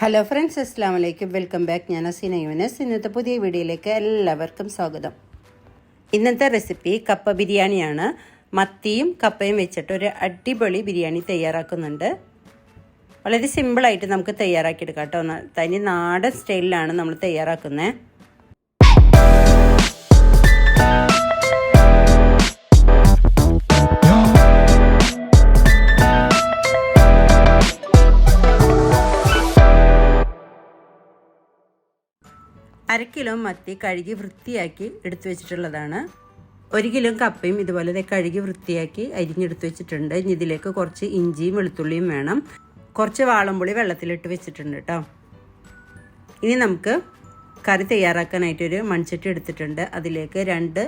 Hello friends അസ്സാം വലൈക്കും welcome back ഞാൻ അസീന യുനസ്. ഇന്നത്തെ പുതിയ വീഡിയോയിലേക്ക് എല്ലാവർക്കും സ്വാഗതം. ഇന്നത്തെ റെസിപ്പി കപ്പ ബിരിയാണിയാണ്. മത്തിയും കപ്പയും വെച്ചിട്ട് ഒരു അടിപൊളി ബിരിയാണി തയ്യാറാക്കുന്നുണ്ട്. വളരെ സിമ്പിളായിട്ട് നമുക്ക് തയ്യാറാക്കിയെടുക്കാം കേട്ടോ. തനി നാടൻ സ്റ്റൈലിലാണ് നമ്മൾ തയ്യാറാക്കുന്നത് അര കിലോ മത്തി കഴുകി വൃത്തിയാക്കി എടുത്തു വെച്ചിട്ടുള്ളതാണ്. ഒരു കിലോ കപ്പയും ഇതുപോലെ കഴുകി വൃത്തിയാക്കി അരിഞ്ഞെടുത്ത് വെച്ചിട്ടുണ്ട്. ഇനി ഇതിലേക്ക് കുറച്ച് ഇഞ്ചിയും വെളുത്തുള്ളിയും വേണം. കുറച്ച് വാളംപുളി വെള്ളത്തിലിട്ട് വെച്ചിട്ടുണ്ട് കേട്ടോ. ഇനി നമുക്ക് കറി തയ്യാറാക്കാനായിട്ടൊരു മൺചട്ടി എടുത്തിട്ടുണ്ട്. അതിലേക്ക് രണ്ട്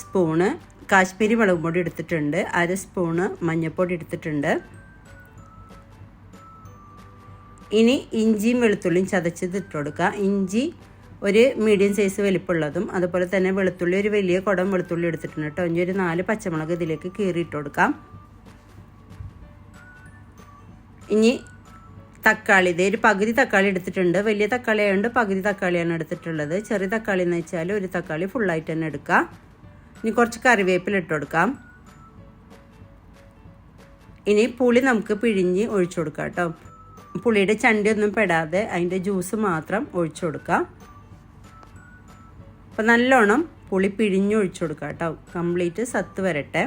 സ്പൂണ് കാശ്മീരി മുളക് പൊടി എടുത്തിട്ടുണ്ട്. അര സ്പൂണ് മഞ്ഞൾപ്പൊടി എടുത്തിട്ടുണ്ട്. ഇനി ഇഞ്ചിയും വെളുത്തുള്ളിയും ചതച്ചത് ഇട്ട് കൊടുക്കുക. ഇഞ്ചി ഒരു മീഡിയം സൈസ് വലിപ്പമുള്ളതും അതുപോലെ തന്നെ വെളുത്തുള്ളി ഒരു വലിയ കുടം വെളുത്തുള്ളി എടുത്തിട്ടുണ്ട് കേട്ടോ. ഇനി ഒരു നാല് പച്ചമുളക് ഇതിലേക്ക് കീറിയിട്ട് കൊടുക്കാം. ഇനി തക്കാളി ഇതേ ഒരു പകുതി തക്കാളി എടുത്തിട്ടുണ്ട്. വലിയ തക്കാളി ആയതുകൊണ്ട് പകുതി തക്കാളിയാണ് എടുത്തിട്ടുള്ളത്. ചെറിയ തക്കാളി എന്ന് വെച്ചാൽ ഒരു തക്കാളി ഫുള്ളായിട്ട് തന്നെ എടുക്കാം. ഇനി കുറച്ച് കറിവേപ്പില ഇട്ട് കൊടുക്കാം. ഇനി പുളി നമുക്ക് പിഴിഞ്ഞ് ഒഴിച്ചു കൊടുക്കാം കേട്ടോ. പുളിയുടെ ചണ്ടിയൊന്നും പെടാതെ അതിന്റെ ജ്യൂസ് മാത്രം ഒഴിച്ചു കൊടുക്കാം. അപ്പോൾ നല്ലോണം പുളി പിഴിഞ്ഞൊഴിച്ചു ഒഴിച്ചു കൊടുക്കാം കേട്ടോ. കംപ്ലീറ്റ് സത്ത് വരട്ടെ.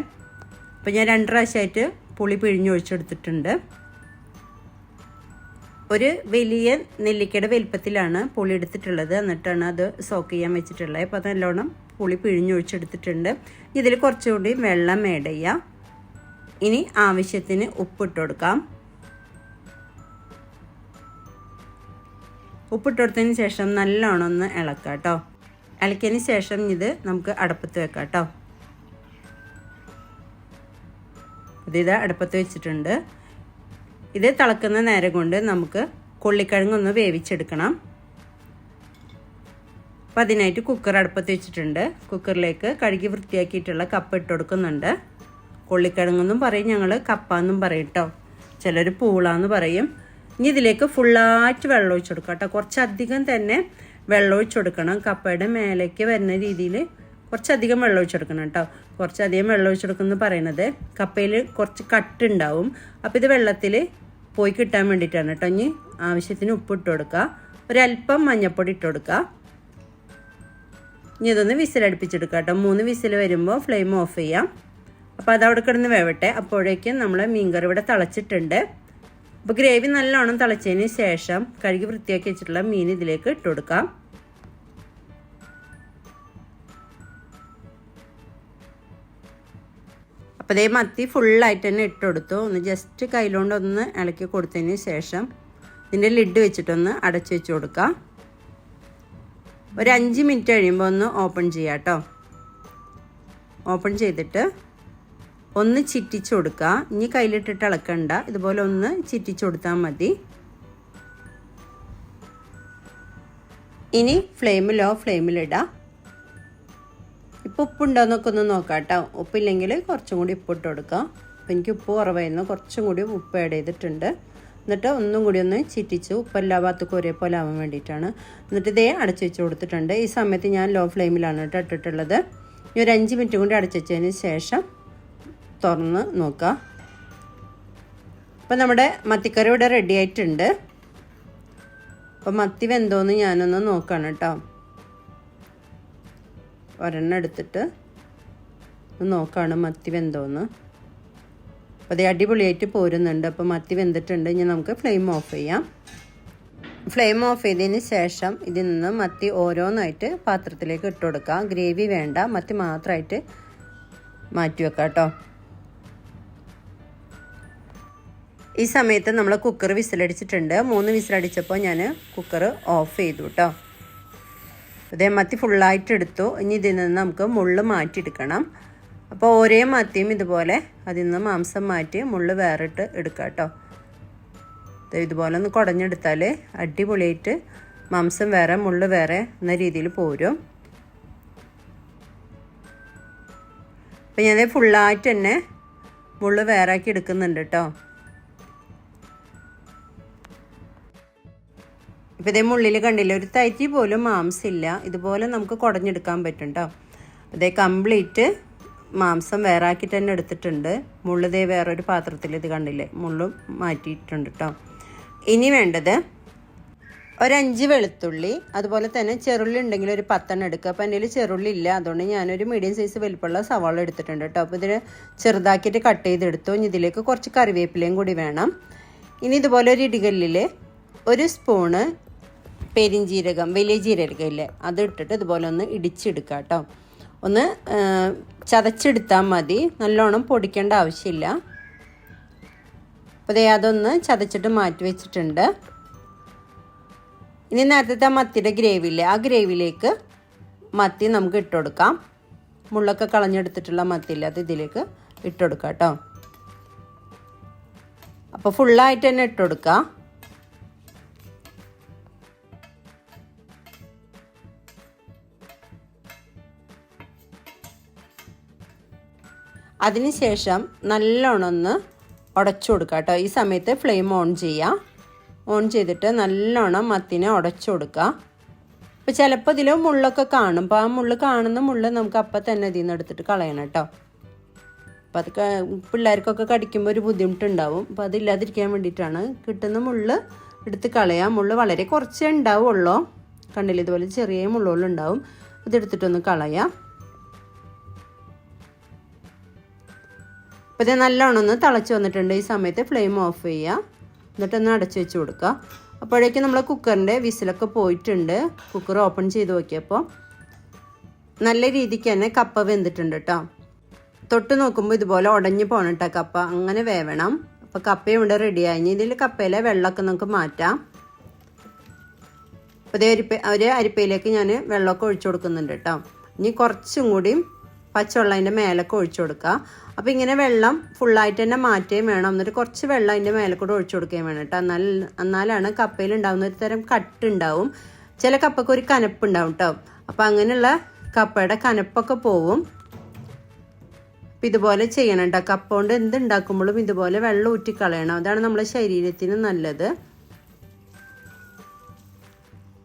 അപ്പോൾ ഞാൻ രണ്ട് പ്രാവശ്യമായിട്ട് പുളി പിഴിഞ്ഞൊഴിച്ചെടുത്തിട്ടുണ്ട് ഒരു വലിയ നെല്ലിക്കയുടെ വലിപ്പത്തിലാണ് പുളി എടുത്തിട്ടുള്ളത്. എന്നിട്ടാണ് അത് സോക്ക് ചെയ്യാൻ വെച്ചിട്ടുള്ളത്. അപ്പോൾ നല്ലോണം പുളി പിഴിഞ്ഞൊഴിച്ചെടുത്തിട്ടുണ്ട് ഇതിൽ കുറച്ചുകൂടി വെള്ളം ആഡ് ചെയ്യാം. ഇനി ആവശ്യത്തിന് ഉപ്പിട്ട് കൊടുക്കാം. ഉപ്പിട്ട് കൊടുത്തതിന് ശേഷം നല്ലോണം ഒന്ന് ഇളക്കാം കേട്ടോ. ഇളക്കിയതിന് ശേഷം ഇത് നമുക്ക് അടുപ്പത്ത് വെക്കാം കേട്ടോ. ഇത് അടുപ്പത്ത് വെച്ചിട്ടുണ്ട്. ഇത് തിളക്കുന്ന നേരം കൊണ്ട് നമുക്ക് കൊള്ളിക്കിഴങ്ങൊന്ന് വേവിച്ചെടുക്കണം. അപ്പം അതിനായിട്ട് കുക്കർ അടുപ്പത്ത് വെച്ചിട്ടുണ്ട്. കുക്കറിലേക്ക് കഴുകി വൃത്തിയാക്കിയിട്ടുള്ള കപ്പ് ഇട്ട് കൊടുക്കുന്നുണ്ട്. കൊള്ളിക്കിഴങ്ങെന്നും പറയും ഞങ്ങൾ കപ്പ എന്നും പറയും കേട്ടോ. ചിലർ പൂളാന്ന് പറയും. ഇനി ഇതിലേക്ക് ഫുള്ളായിട്ട് വെള്ളം ഒഴിച്ചു കൊടുക്കാം കേട്ടോ. കുറച്ചധികം തന്നെ വെള്ളം ഒഴിച്ചു കൊടുക്കണം കപ്പയുടെ മേലേക്ക് വരുന്ന രീതിയിൽ കുറച്ചധികം വെള്ളം ഒഴിച്ചു കൊടുക്കണം കേട്ടോ. കുറച്ചധികം വെള്ളം ഒഴിച്ചു കൊടുക്കുന്നത് പറയുന്നത് കപ്പയിൽ കുറച്ച് കട്ടുണ്ടാവും. അപ്പോൾ ഇത് വെള്ളത്തിൽ പോയി കിട്ടാൻ വേണ്ടിയിട്ടാണ് കേട്ടോ. ഇനി ആവശ്യത്തിന് ഉപ്പ് ഇട്ട് കൊടുക്കുക. ഒരല്പം മഞ്ഞൾപ്പൊടി ഇട്ട് കൊടുക്കുക. ഇനി ഇതൊന്ന് വിസിലടുപ്പിച്ചെടുക്കുക കേട്ടോ. മൂന്ന് വിസിൽ വരുമ്പോൾ ഫ്ലെയിം ഓഫ് ചെയ്യാം. അപ്പോൾ അത് അവിടെ കിടന്ന് വേവട്ടെ. അപ്പോഴേക്കും നമ്മൾ മീൻകറി ഇവിടെ തിളച്ചിട്ടുണ്ട്. അപ്പോൾ ഗ്രേവി നല്ലോണം തിളച്ചതിന് ശേഷം കഴുകി വൃത്തിയാക്കി വെച്ചിട്ടുള്ള മീൻ ഇതിലേക്ക് ഇട്ട് കൊടുക്കാം. അപ്പോൾ ഇതേ മത്തി ഫുള്ളായിട്ട് തന്നെ ഇട്ട് കൊടുത്തു. ഒന്ന് ജസ്റ്റ് കയ്യിലോണ്ട് ഒന്ന് ഇളക്കി കൊടുത്തതിന് ശേഷം ഇതിന്റെ ലിഡ് വെച്ചിട്ടൊന്ന് അടച്ചു വെച്ച് കൊടുക്കാം. ഒരു അഞ്ച് മിനിറ്റ് കഴിയുമ്പോൾ ഒന്ന് ഓപ്പൺ ചെയ്യാം കേട്ടോ ഓപ്പൺ ചെയ്തിട്ട് ഒന്ന് ചിറ്റിച്ചു കൊടുക്കുക. ഇനി കയ്യിലിട്ടിട്ട് ഇളക്കണ്ട. ഇതുപോലെ ഒന്ന് ചിറ്റിച്ചു കൊടുത്താൽ മതി. ഇനി ഫ്ലെയിമിൽ ലോ ഫ്ലെയിമിലിടാം ഇപ്പോൾ ഉപ്പുണ്ടോയെന്നൊക്കെ ഒന്ന് നോക്കാം കേട്ടോ ഉപ്പില്ലെങ്കിൽ കുറച്ചും കൂടി ഉപ്പിട്ട് കൊടുക്കാം. അപ്പോൾ എനിക്ക് ഉപ്പ് കുറവായിരുന്നു. കുറച്ചും കൂടി ഉപ്പ് ആഡ് ചെയ്തിട്ടുണ്ട്. എന്നിട്ട് ഒന്നും കൂടി ഒന്ന് ചിറ്റിച്ച് ഉപ്പെല്ലാ ഭാഗത്തേക്കും ഒരേപോലെ ആവാൻ വേണ്ടിയിട്ടാണ്. എന്നിട്ട് ഇതേ അടച്ചു വെച്ച് കൊടുത്തിട്ടുണ്ട്. ഈ സമയത്ത് ഞാൻ ലോ ഫ്ലെയിമിലാണ് കേട്ടോ ഇട്ടിട്ടുള്ളത്. ഇനി ഒരു അഞ്ച് മിനിറ്റ് കൂടി അടച്ചു വെച്ചതിന് ശേഷം തുറന്ന് നോക്കുക അപ്പം നമ്മുടെ മത്തിക്കറി ഇവിടെ റെഡി ആയിട്ടുണ്ട്. അപ്പം മത്തി വെന്തോന്ന് ഞാനൊന്ന് നോക്കണം കേട്ടോ. ഒരെണ്ണം എടുത്തിട്ട് നോക്കാണ് മത്തി വെന്തോന്ന്. അപ്പോൾ അത് അടിപൊളിയായിട്ട് പോരുന്നുണ്ട്. അപ്പോൾ മത്തി വെന്തിട്ടുണ്ട്. ഇനി നമുക്ക് ഫ്ലെയിം ഓഫ് ചെയ്യാം. ഫ്ലെയിം ഓഫ് ചെയ്തതിന് ശേഷം ഇതിൽ നിന്ന് മത്തി ഓരോന്നായിട്ട് പാത്രത്തിലേക്ക് ഇട്ട് ഗ്രേവി വേണ്ട. മത്തി മാത്രമായിട്ട് മാറ്റി വെക്കാം കേട്ടോ. ഈ സമയത്ത് നമ്മൾ കുക്കർ വിസിലടിച്ചിട്ടുണ്ട്. മൂന്ന് വിസിലടിച്ചപ്പോൾ ഞാൻ കുക്കർ ഓഫ് ചെയ്തു കേട്ടോ അതേ മത്തി ഫുള്ളായിട്ട് എടുത്തു. ഇനി ഇതിൽ നിന്ന് നമുക്ക് മുള്ള് മാറ്റിയെടുക്കണം. അപ്പോൾ ഒരേ മത്തിയും ഇതുപോലെ അതിൽ നിന്ന് മാംസം മാറ്റി മുള്ള് വേറിട്ട് എടുക്കാം കേട്ടോ ഇതുപോലെ ഒന്ന് കുടഞ്ഞെടുത്താൽ അടിപൊളിയായിട്ട് മാംസം വേറെ മുള്ള് വേറെ എന്ന രീതിയിൽ പോരും. അപ്പം ഞാൻ ഫുള്ളായിട്ട് തന്നെ മുള്ള് വേറാക്കി എടുക്കുന്നുണ്ട് കേട്ടോ ഇപ്പോൾ ഇതേ മുള്ളിൽ കണ്ടില്ല ഒരു തൈറ്റി പോലും മാംസമില്ല. ഇതുപോലെ നമുക്ക് കുടഞ്ഞെടുക്കാൻ പറ്റും കേട്ടോ ഇതേ കംപ്ലീറ്റ് മാംസം വേറാക്കി തന്നെ എടുത്തിട്ടുണ്ട്. മുള്ളിതേ വേറൊരു പാത്രത്തിൽ ഇത് കണ്ടില്ലേ മുള്ളും മാറ്റിയിട്ടുണ്ട് കേട്ടോ ഇനി വേണ്ടത് ഒരഞ്ച് വെളുത്തുള്ളി അതുപോലെ തന്നെ ചെറുള്ളി ഉണ്ടെങ്കിൽ ഒരു പത്തെണ്ണം എടുക്കുക. അപ്പോൾ എന്റെ ചെറുള്ളി ഇല്ല അതുകൊണ്ട് ഞാനൊരു മീഡിയം സൈസ് വലിപ്പമുള്ള സവാള എടുത്തിട്ടുണ്ട് കേട്ടോ അപ്പോൾ ഇതിൽ ചെറുതാക്കിയിട്ട് കട്ട് ചെയ്തെടുത്തു. ഇനി ഇതിലേക്ക് കുറച്ച് കറിവേപ്പിലയും കൂടി വേണം. ഇനി ഇതുപോലെ ഒരു ഇടികല്ലിൽ ഒരു സ്പൂണ് പെരിഞ്ജീരകം വലിയ ജീരകം ഇല്ലേ അത് ഇട്ടിട്ട് ഇതുപോലെ ഒന്ന് ഇടിച്ചെടുക്കുക കേട്ടോ ഒന്ന് ചതച്ചെടുത്താൽ മതി. നല്ലോണം പൊടിക്കേണ്ട ആവശ്യമില്ല. അപ്പോൾ ദേ അതൊന്ന് ചതച്ചിട്ട് മാറ്റി വെച്ചിട്ടുണ്ട്. ഇനി നേരത്തെ മത്തിയുടെ ഗ്രേവി ഇല്ലേ ആ ഗ്രേവിയിലേക്ക് മത്തി നമുക്ക് ഇട്ട് കൊടുക്കാം. മുള്ളൊക്കെ കളഞ്ഞെടുത്തിട്ടുള്ള മത്തി ഇല്ലാത്ത ഇതിലേക്ക് ഇട്ട് കൊടുക്കാം കേട്ടോ അപ്പോൾ ഫുള്ളായിട്ട് തന്നെ ഇട്ട് അതിനുശേഷം നല്ലോണം ഒന്ന് ഉടച്ചു കൊടുക്കുക കേട്ടോ. ഈ സമയത്ത് ഫ്ലെയിം ഓൺ ചെയ്യുക. ഓൺ ചെയ്തിട്ട് നല്ലോണം മത്തിനെ ഉടച്ചു കൊടുക്കുക. അപ്പോൾ ചിലപ്പോൾ ഇതിൽ മുള്ളൊക്കെ കാണും. അപ്പോൾ ആ മുള്ള് കാണുന്ന മുള്ള് നമുക്ക് അപ്പം തന്നെ ഇതിൽ നിന്ന് എടുത്തിട്ട് കളയണം കേട്ടോ. അപ്പോൾ അത് പിള്ളേർക്കൊക്കെ കടിക്കുമ്പോൾ ഒരു ബുദ്ധിമുട്ടുണ്ടാവും. അപ്പോൾ അതില്ലാതിരിക്കാൻ വേണ്ടിയിട്ടാണ്. കിട്ടുന്ന മുള്ള് എടുത്ത് കളയാം മുള്ള് വളരെ കുറച്ചേ ഉണ്ടാവുള്ളൂ. കണ്ടില്ല? ഇതുപോലെ ചെറിയ മുള്ളുകളുണ്ടാവും. ഇതെടുത്തിട്ടൊന്ന് കളയാം അപ്പോൾ ഇത് നല്ലോണം ഒന്ന് തിളച്ച് വന്നിട്ടുണ്ട്. ഈ സമയത്ത് ഫ്ലെയിം ഓഫ് ചെയ്യുക എന്നിട്ടൊന്ന് അടച്ച് വെച്ച് കൊടുക്കുക അപ്പോഴേക്കും നമ്മൾ കുക്കറിന്റെ വിസിലൊക്കെ പോയിട്ടുണ്ട്. കുക്കർ ഓപ്പൺ ചെയ്ത് നോക്കിയപ്പോൾ നല്ല രീതിക്ക് തന്നെ കപ്പ വെന്തിട്ടുണ്ട് കേട്ടോ തൊട്ട് നോക്കുമ്പോൾ ഇതുപോലെ ഉടഞ്ഞു പോകണം കേട്ടോ കപ്പ. അങ്ങനെ വേവണം. അപ്പോൾ കപ്പയും ഇവിടെ റെഡിയായി ഇനി ഇതിൽ കപ്പയിലെ വെള്ളമൊക്കെ നമുക്ക് മാറ്റാം. അപ്പോൾ അതേ അരിപ്പ ഒരു അരിപ്പയിലേക്ക് ഞാൻ വെള്ളമൊക്കെ ഒഴിച്ചു കൊടുക്കുന്നുണ്ട് കേട്ടോ ഇനി കുറച്ചും കൂടിയും പച്ചവെള്ളം അതിന്റെ മേലൊക്കെ ഒഴിച്ചു കൊടുക്കുക. അപ്പോൾ ഇങ്ങനെ വെള്ളം ഫുള്ളായിട്ട് തന്നെ മാറ്റുകയും വേണം. എന്നിട്ട് കുറച്ച് വെള്ളം അതിന്റെ മേലെ കൂടെ ഒഴിച്ചു കൊടുക്കുകയും വേണം കേട്ടോ. എന്നാൽ എന്നാലാണ് കപ്പയിൽ ഉണ്ടാകുന്ന ഒരു തരം കട്ട് ഉണ്ടാവും. ചില കപ്പയ്ക്ക് ഒരു കനപ്പ് ഉണ്ടാവും കേട്ടോ. അപ്പോൾ അങ്ങനെയുള്ള കപ്പയുടെ കനപ്പൊക്കെ പോവും. അപ്പം ഇതുപോലെ ചെയ്യണം കേട്ടോ. കപ്പ കൊണ്ട് എന്ത് ഉണ്ടാക്കുമ്പോഴും ഇതുപോലെ വെള്ളം ഊറ്റിക്കളയണം. അതാണ് നമ്മുടെ ശരീരത്തിന് നല്ലത്.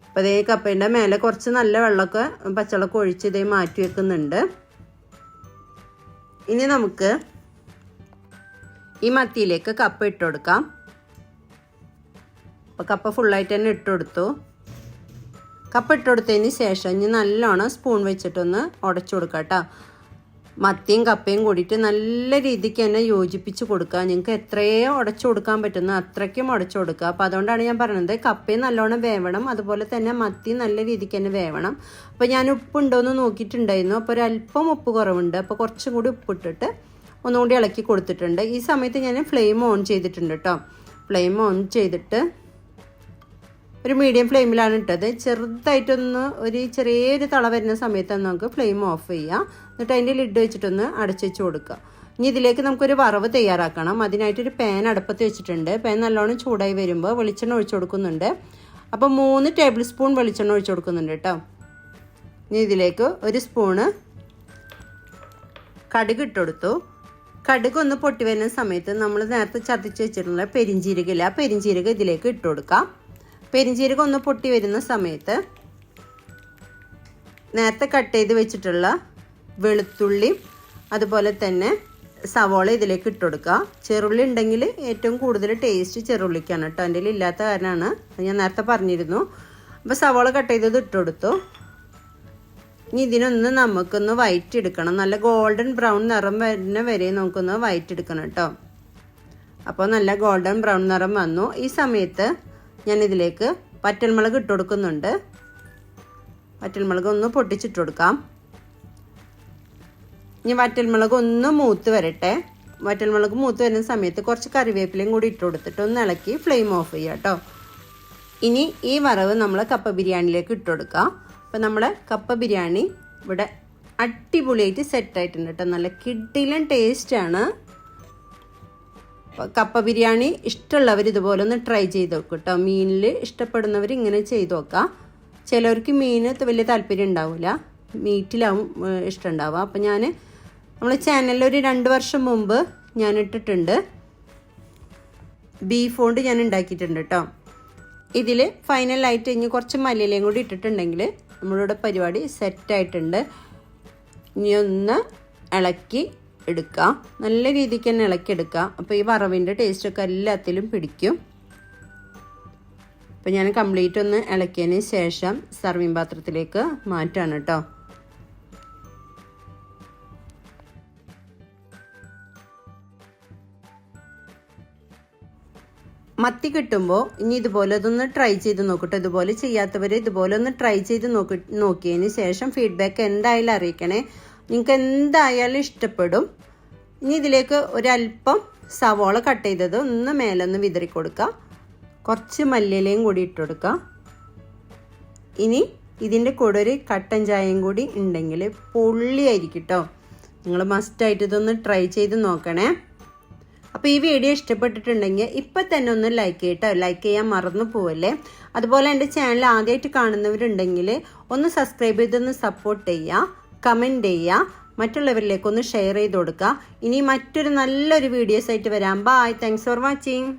അപ്പോൾ ഇതേ കപ്പേന്റെ മേലെ കുറച്ച് നല്ല വെള്ളമൊക്കെ പച്ചവെള്ളമൊക്കെ ഒഴിച്ച് ഇതേ മാറ്റി വെക്കുന്നുണ്ട്. ഇനി നമുക്ക് ഈ മത്തിയിലേക്ക് കപ്പ ഇട്ട് കൊടുക്കാം. അപ്പോൾ കപ്പ ഫുള്ളായിട്ട് തന്നെ ഇട്ട് കൊടുത്തു. കപ്പ ഇട്ട് കൊടുത്തതിന് ശേഷം ഇനി നല്ലോണം സ്പൂൺ വെച്ചിട്ടൊന്ന് ഉടച്ചു കൊടുക്കാം കേട്ടോ മത്തിയും കപ്പയും കൂടിയിട്ട് നല്ല രീതിക്ക് തന്നെ യോജിപ്പിച്ച് കൊടുക്കുക. നിങ്ങൾക്ക് എത്രയോ ഉടച്ചു കൊടുക്കാൻ പറ്റുന്ന അത്രയ്ക്കും ഉടച്ചു കൊടുക്കുക. അപ്പോൾ അതുകൊണ്ടാണ് ഞാൻ പറയുന്നത് കപ്പയും നല്ലോണം വേവണം. അതുപോലെ തന്നെ മത്തി നല്ല രീതിക്ക് തന്നെ വേവണം. അപ്പോൾ ഞാൻ ഉപ്പുണ്ടോ എന്ന് നോക്കിയിട്ടുണ്ടായിരുന്നു. അപ്പോൾ ഒരല്പം ഉപ്പ് കുറവുണ്ട്. അപ്പോൾ കുറച്ചും കൂടി ഉപ്പിട്ടിട്ട് ഒന്നുകൂടി ഇളക്കി കൊടുത്തിട്ടുണ്ട്. ഈ സമയത്ത് ഞാൻ ഫ്ലെയിം ഓൺ ചെയ്തിട്ടുണ്ട് കേട്ടോ ഫ്ലെയിം ഓൺ ചെയ്തിട്ട് ഒരു മീഡിയം ഫ്ലെയിമിലാണ് ഇട്ടത്. ചെറുതായിട്ടൊന്ന് ഒരു ചെറിയൊരു തള വരുന്ന സമയത്ത് നമുക്ക് ഫ്ലെയിം ഓഫ് ചെയ്യാം. എന്നിട്ട് അതിന്റെ ലിഡ് വെച്ചിട്ടൊന്ന് അടച്ചു വെച്ച് കൊടുക്കുക. ഇനി ഇതിലേക്ക് നമുക്കൊരു വറവ് തയ്യാറാക്കണം. അതിനായിട്ടൊരു പാൻ അടുപ്പത്ത് വെച്ചിട്ടുണ്ട്. പാൻ നല്ലോണം ചൂടായി വരുമ്പോൾ വെളിച്ചെണ്ണ ഒഴിച്ചു കൊടുക്കുന്നുണ്ട്. അപ്പോൾ മൂന്ന് ടേബിൾ സ്പൂൺ വെളിച്ചെണ്ണ ഒഴിച്ചു കൊടുക്കുന്നുണ്ട് കേട്ടോ. ഇനി ഇതിലേക്ക് ഒരു സ്പൂണ് കടുക് ഇട്ടുകൊടുത്തു കടുക് ഒന്ന് പൊട്ടി വരുന്ന സമയത്ത് നമ്മൾ നേരത്തെ ചതച്ച് വെച്ചിട്ടുള്ള പെരിഞ്ചീരകില്ല ആ പെരിഞ്ചീരക ഇതിലേക്ക് ഇട്ട് കൊടുക്കാം. പെരിഞ്ചീരകം ഒന്ന് പൊട്ടി വരുന്ന സമയത്ത് നേരത്തെ കട്ട് ചെയ്ത് വെച്ചിട്ടുള്ള വെളുത്തുള്ളി അതുപോലെ തന്നെ സവോള ഇതിലേക്ക് ഇട്ട് കൊടുക്കുക. ചെറുള്ളി ഉണ്ടെങ്കിൽ ഏറ്റവും കൂടുതൽ ടേസ്റ്റ് ചെറുള്ളിക്കാണ് കേട്ടോ. എന്റെ ഇല്ലാത്ത കാരണമാണ്. ഞാൻ നേരത്തെ പറഞ്ഞിരുന്നു. അപ്പോൾ സവോള കട്ട് ചെയ്തത് ഇട്ട് കൊടുത്തു. ഇനി ഇതിനൊന്ന് നമുക്കൊന്ന് വൈറ്റ് എടുക്കണം. നല്ല ഗോൾഡൻ ബ്രൗൺ നിറം വരുന്ന വരെ നമുക്കൊന്ന് വൈറ്റ് എടുക്കണം കേട്ടോ. അപ്പോൾ നല്ല ഗോൾഡൻ ബ്രൗൺ നിറം വന്നു. ഈ സമയത്ത് ഞാൻ ഇതിലേക്ക് വറ്റൽമുളക് ഇട്ട് കൊടുക്കുന്നുണ്ട്. വറ്റൽമുളക് ഒന്ന് പൊട്ടിച്ചിട്ട് കൊടുക്കാം. ഇനി വറ്റൽമുളക് ഒന്ന് മൂത്ത് വരട്ടെ. വറ്റൽമുളക് മൂത്ത് വരുന്ന സമയത്ത് കുറച്ച് കറിവേപ്പിലയും കൂടി ഇട്ട് കൊടുത്തിട്ട് ഒന്ന് ഇളക്കി ഫ്ലെയിം ഓഫ് ചെയ്യുക കേട്ടോ. ഇനി ഈ വറവ് നമ്മൾ കപ്പ ബിരിയാണിയിലേക്ക് ഇട്ട് കൊടുക്കാം അപ്പോൾ നമ്മൾ കപ്പ ബിരിയാണി ഇവിടെ അടിപൊളിയായിട്ട് സെറ്റ് ആയിട്ടുണ്ട് കേട്ടോ. നല്ല കിഡിലും ടേസ്റ്റാണ് കപ്പ ബിരിയാണി ഇഷ്ടമുള്ളവർ ഇതുപോലെ ഒന്ന് ട്രൈ ചെയ്ത് നോക്കും കേട്ടോ. മീനിൽ ഇഷ്ടപ്പെടുന്നവർ ഇങ്ങനെ ചെയ്ത് നോക്കാം. ചിലവർക്ക് മീന് വലിയ താല്പര്യം ഉണ്ടാവില്ല മീറ്റിലാവും ഇഷ്ടമുണ്ടാവുക അപ്പം ഞാൻ നമ്മൾ ചാനലിൽ ഒരു രണ്ട് വർഷം മുമ്പ് ഞാൻ ഇട്ടിട്ടുണ്ട് ബീഫ് കൊണ്ട് ഞാൻ ഉണ്ടാക്കിയിട്ടുണ്ട് കേട്ടോ ഇതിൽ ഫൈനലായിട്ട് ഇനി കുറച്ച് മല്ലിയിലയും കൂടി ഇട്ടിട്ടുണ്ടെങ്കിൽ നമ്മളുടെ പരിപാടി സെറ്റായിട്ടുണ്ട്. ഇനി ഒന്ന് ഇളക്കി എടുക്കുക നല്ല രീതിക്ക് തന്നെ ഇളക്കി എടുക്കുക അപ്പോൾ ഈ വറവിന്റെ ടേസ്റ്റൊക്കെ എല്ലാത്തിലും പിടിക്കും. അപ്പോൾ ഞാൻ കംപ്ലീറ്റ് ഒന്ന് ഇളക്കിയതിന് ശേഷം സർവിംഗ് പാത്രത്തിലേക്ക് മാറ്റാണ് കേട്ടോ മത്തി കിട്ടുമ്പോൾ ഇനി ഇതുപോലെ അതൊന്ന് ട്രൈ ചെയ്ത് നോക്കട്ടെ. ഇതുപോലെ ചെയ്യാത്തവർ ഇതുപോലെ ഒന്ന് ട്രൈ ചെയ്ത് നോക്കി നോക്കിയതിന് ശേഷം ഫീഡ്ബാക്ക് എന്തായാലും അറിയിക്കണേ. നിങ്ങൾക്ക് എന്തായാലും ഇഷ്ടപ്പെടും. ഇനി ഇതിലേക്ക് ഒരല്പം സവോള കട്ട് ചെയ്തത് ഒന്ന് മേലൊന്ന് വിതറി കൊടുക്കുക കുറച്ച് മല്ലിയിലയും കൂടി ഇട്ട് കൊടുക്കുക ഇനി ഇതിന്റെ കൂടെ ഒരു കട്ടൻ ചായയും കൂടി ഉണ്ടെങ്കിൽ പൊള്ളിയായിരിക്കും കേട്ടോ നിങ്ങൾ മസ്റ്റായിട്ട് ഇതൊന്ന് ട്രൈ ചെയ്ത് നോക്കണേ. അപ്പോൾ ഈ വീഡിയോ ഇഷ്ടപ്പെട്ടിട്ടുണ്ടെങ്കിൽ ഇപ്പം തന്നെ ഒന്ന് ലൈക്ക് ചെയ്യട്ടോ. ലൈക്ക് ചെയ്യാൻ മറന്നു പോവല്ലേ? അതുപോലെ എന്റെ ചാനൽ ആദ്യമായിട്ട് കാണുന്നവരുണ്ടെങ്കിൽ ഒന്ന് സബ്സ്ക്രൈബ് ചെയ്തൊന്ന് സപ്പോർട്ട് ചെയ്യുക കമന്റ് ചെയ്യുക മറ്റുള്ളവരിലേക്ക് ഒന്ന് ഷെയർ ചെയ്ത് കൊടുക്കുക ഇനി മറ്റൊരു നല്ലൊരു വീഡിയോസ് ആയിട്ട് വരാം. Bye thanks for watching